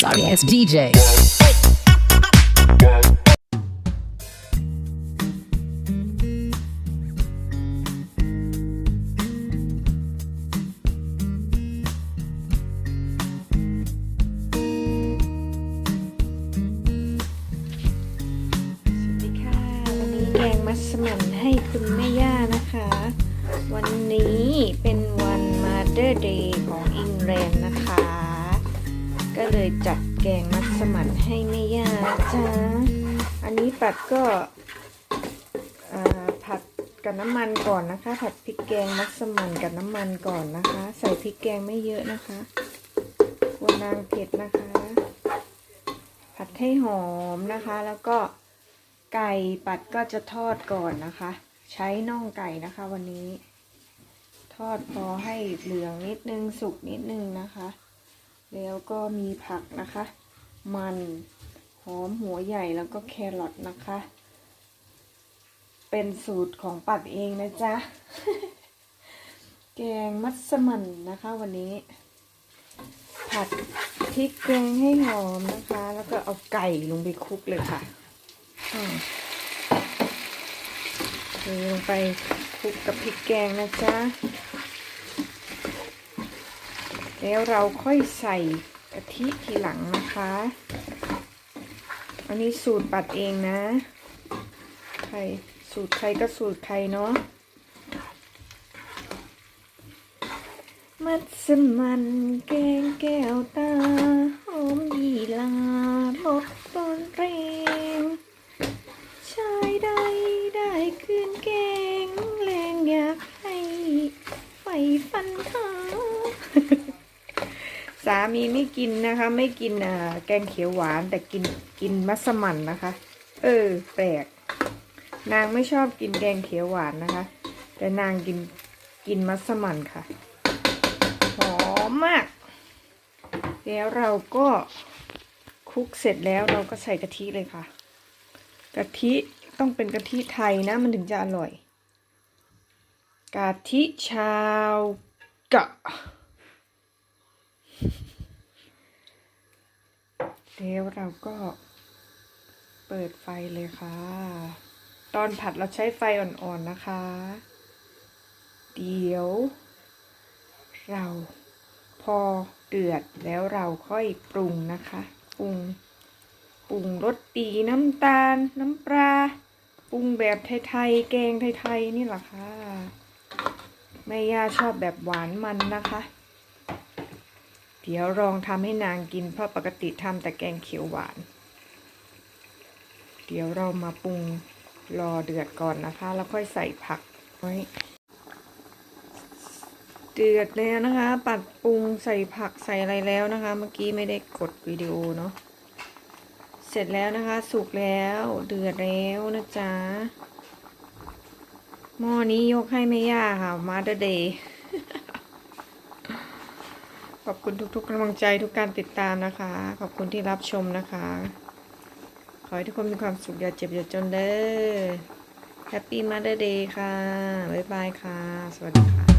Sorry ass DJ. สวัสดีค่ะวันนี้แกงมัสมั่นให้คุณแม่ย่านะคะวันนี้เป็นวัน Mother Day ของอังกฤษนะคะ ก็เลยจัดแกงมัสมั่นให้แม่ย่านะจ๊ะ อันนี้ปัดก็ผัดกับน้ำมันก่อนนะคะ ผัดพริกแกงมัสมั่นกับน้ำมันก่อนนะคะ ใส่พริกแกงไม่เยอะนะคะกลัวนางเผ็ดนะคะ ผัดให้หอมนะคะ แล้วก็ไก่ปัดก็จะทอดก่อนนะคะ ใช้น่องไก่นะคะวันนี้ ทอดพอให้เหลืองนิดนึงสุกนิดนึงนะคะ แล้วก็มีผักนะคะ มันหอมหัวใหญ่แล้วก็แครอทนะคะ เป็นสูตรของปัดเองนะจ๊ะ แกงมัสมั่นนะคะวันนี้ ผัดพริกแกงให้หอมนะคะ แล้วก็เอาไก่ลงไปคลุกเลยค่ะเทลงไปคลุกกับพริกแกงนะจ๊ะ แล้วเราค่อยใส่กะทิทีหลังนะคะ อันนี้สูตรปัดเองนะใครสูตรใครก็สูตรใครเนาะมัดสมันแกงแก้วตาหอมยีลาบดต้นเรงชายใดได้คืนแกงแรงอยากให้ไฟฟันเขา สามีไม่กินนะคะ ไม่กินอ่าแกงเขียวหวานแต่กินกินมัสมั่นนะคะ เออ แปลก นางไม่ชอบกินแกงเขียวหวานนะคะ แต่นางกินกินมัสมั่นค่ะ หอมมาก แล้วเราก็คลุกเสร็จแล้วเราก็ใส่กะทิเลยค่ะ กะทิต้องเป็นกะทิไทยนะ มันถึงจะอร่อย กะทิชาวกะ แล้วเราก็เปิดไฟเลยค่ะ ตอนผัดเราใช้ไฟอ่อนๆนะคะ เดี๋ยว เราพอเดือดแล้วเราค่อยปรุงนะคะ ปรุงปรุงรสดีน้ำตาล น้ำปลาปรุงแบบไทยๆแกงไทยๆนี่แหละค่ะแม่ย่าชอบแบบหวานมันนะคะ เดี๋ยวลองทำให้นางกินเพราะปกติทำแต่แกงเขียวหวาน เดี๋ยวเรามาปรุงรอเดือดก่อนนะคะ แล้วค่อยใส่ผักไว้เดือดแล้วนะคะ ปัดปรุงใส่ผักใส่อะไรแล้วนะคะ เมื่อกี้ไม่ได้กดวิดีโอเนาะเสร็จแล้วนะคะ สุกแล้วเดือดแล้วนะจ๊ะหม้อนี้ยกให้แม่ย่าค่ะมาเดเดย์ ขอบคุณทุกๆกำลังใจทุกการติดตามนะคะ ขอบคุณที่รับชมนะคะ ขอให้ทุกคนมีความสุขอย่าเจ็บอย่าจนเด้อแฮปปี้มาเดอร์เดย์ค่ะ บ๊ายบายค่ะ สวัสดีค่ะ